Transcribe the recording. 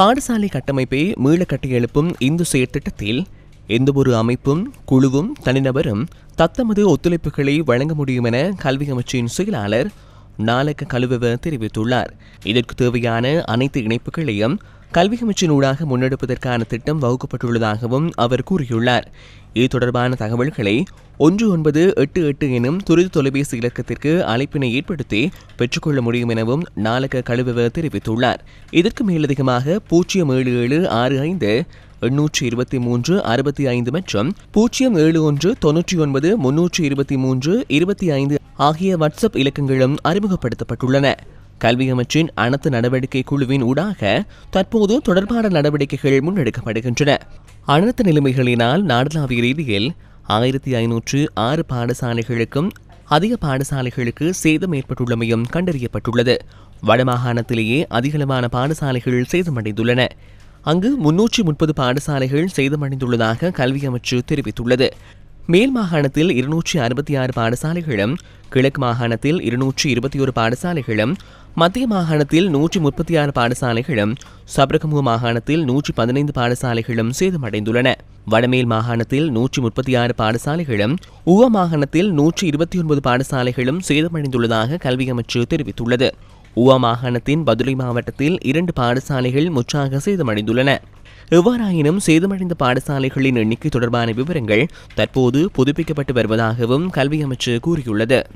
பாடசாலை கட்டமைப்பை மீள கட்டியெழுப்பும் இந்து செயற்திட்டத்தில் எந்தவொரு அமைப்பும் குழுவும் தனிநபரும் தத்தமது ஒத்துழைப்புகளை வழங்க முடியும் என கல்வி அமைச்சின் செயலாளர் நாலக்க கழுவவ தெரிவித்துள்ளார். இதற்கு தேவையான அனைத்து இணைப்புகளையும் கல்வி அமைச்சினூடாக முன்னெடுப்பதற்கான திட்டம் வகுக்கப்பட்டுள்ளதாகவும் அவர் கூறியுள்ளார். இது தொடர்பான தகவல்களை ஒன்று ஒன்பது எட்டு எட்டு எனும் துரித தொலைபேசி இலக்கத்திற்கு அழைப்பினை ஏற்படுத்தி பெற்றுக்கொள்ள முடியும் எனவும் நாலக கழுவவ தெரிவித்துள்ளார். இதற்கு மேலதிகமாக பூஜ்ஜியம் ஏழு ஏழு ஆறு ஐந்து எண்ணூற்றி இருபத்தி மூன்று அறுபத்தி ஐந்து மற்றும் பூஜ்ஜியம் ஏழு ஒன்று தொன்னூற்றி ஒன்பது முன்னூற்றி இருபத்தி மூன்று இருபத்தி ஐந்து ஆகிய வாட்ஸ்அப் இலக்கங்களும் அறிமுகப்படுத்தப்பட்டுள்ளன. கல்வி அமைச்சின் அனைத்து நடவடிக்கை குழுவின் ஊடாக தற்போது தொடர்பான நடவடிக்கைகள் முன்னெடுக்கப்படுகின்றன. அனைத்து நிலைமைகளினால் நாடளாவிய ரீதியில் ஆயிரத்தி ஐநூற்று ஆறு பாடசாலைகளுக்கும் அதிக பாடசாலைகளுக்கு சேதம் ஏற்பட்டுள்ளமையும் கண்டறியப்பட்டுள்ளது. வடமாகாணத்திலேயே அதிகளவான பாடசாலைகள் சேதமடைந்துள்ளன. அங்கு முன்னூற்றி முப்பது பாடசாலைகள் சேதமடைந்துள்ளதாக கல்வி அமைச்சு தெரிவித்துள்ளது. மேல் மாகாணத்தில் இருநூற்றி அறுபத்தி ஆறு பாடசாலைகளும் கிழக்கு மாகாணத்தில் இருநூற்றி இருபத்தி ஒரு பாடசாலைகளும் மத்திய மாகாணத்தில் நூற்றி முப்பத்தி ஆறு பாடசாலைகளும் சபரகமுக மாகாணத்தில் நூற்றி பதினைந்து பாடசாலைகளும் சேதமடைந்துள்ளன. வடமேல் மாகாணத்தில் நூற்றி முப்பத்தி ஆறு பாடசாலைகளும் உவ மாகாணத்தில் நூற்றி இருபத்தி ஒன்பது பாடசாலைகளும் சேதமடைந்துள்ளதாக கல்வி அமைச்சு தெரிவித்துள்ளது. உவா மாகாணத்தின் பதுளை மாவட்டத்தில் இரண்டு பாடசாலைகள் முற்றாக சேதமடைந்துள்ளன. எவ்வாறாயினும் சேதமடைந்த பாடசாலைகளின் எண்ணிக்கை தொடர்பான விவரங்கள் தற்போது புதுப்பிக்கப்பட்டு வருவதாகவும் கல்வி அமைச்சு கூறியுள்ளது.